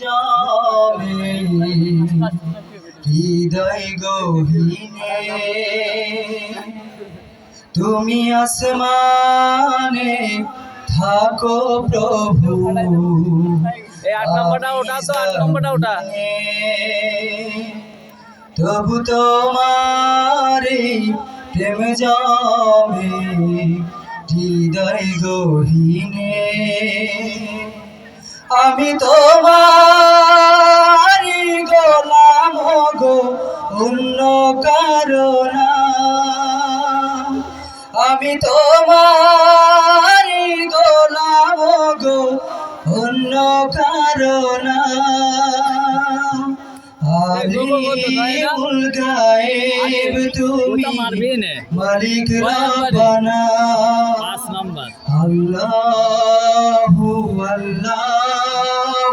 জমে। হৃদয় গহীনে। তুমি আসমানে থাকো প্রভু। এই আট নম্বরটা ওটা তো আট নম্বরটা ওটা তবু তোমারে প্রেম জমে হৃদয় গহীনে। আমি তোমার গোলাম গো অন্য কারণা। আমি তোমার গোলাম গো অন্য কারণা। গায়েব তুমি মালিক পাঁচ নম্বর। আল্লাহু